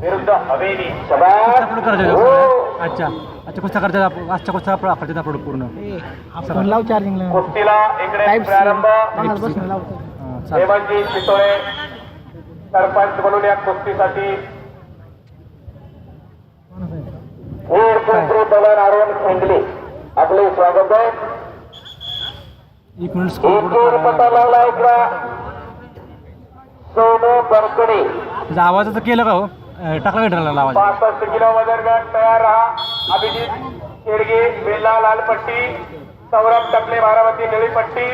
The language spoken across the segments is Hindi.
विरुद्ध हवेली हो. अच्छा. अच्छा कुस्त्या करतात आजच्या कुस्त्या अपलोड करतात अपलोड पूर्ण. आपण लाव चार्जिंगला कुस्तीला इकडे प्रारंभ. हां. हेमंतजी चितोळे सरपंच म्हणून या कुस्तीसाठी. वीर कुस्ती दलन अरुण खेंगले आपले स्वागत आहे. एक मिनिट स्कोर पता लावला इकडा. सोनू बरकडे आवाजाचं केलं का हो? टाकला भेटायला आवाज़ पासष्ट किलो वज़न गट तयार राहा. अभिजित शेडगे बेल्ला लाल पट्टी सौरभ टकले बारामती निळी पट्टी.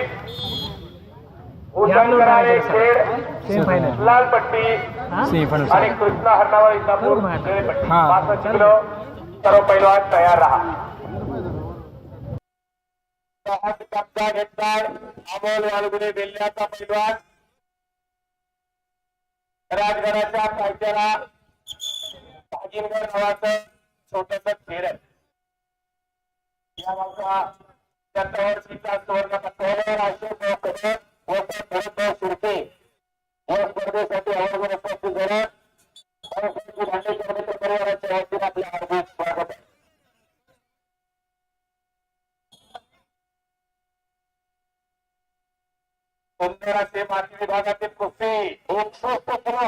भूषण कराळे खेड. लाल पट्टी. सेमीफायनल आणि कृष्णा हरणावळ इंदापूर निळी पट्टी. हा. पासष्ट किलो सर्व पैलवान तयार राहा. हात कब्जा घेतलाय अमोल वाळगुडे बेल्ल्याचा पैलवान राजगडाच्या पायथ्याला भाजीनगर नावाचं छोटस खेळ आहे या गावचा दत्तवर्षीचा सुवर्ण पटकावर अशोक कदम व भरतभाऊ शिर्के या स्पर्धेसाठी आवर्जून उपस्थित झाले भांडेकर मित्र परिवाराच्या वतीने आपले हार्दिक स्वागत आहे सुंदर असे माती विभागातील कुस्ती एकसष्ट किलो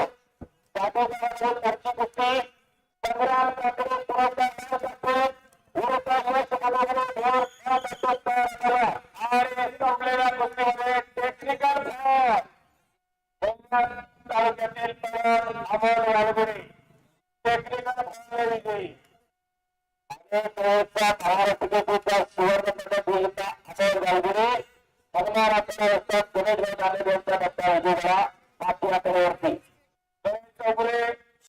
আর এই সকলেরা করতে হবে টেকনিক্যাল ফল তাহলে তেল পাওয়ার আমল লাগবে টেকনিক্যাল ফল বিজয়ী ಸುವರ್ಣ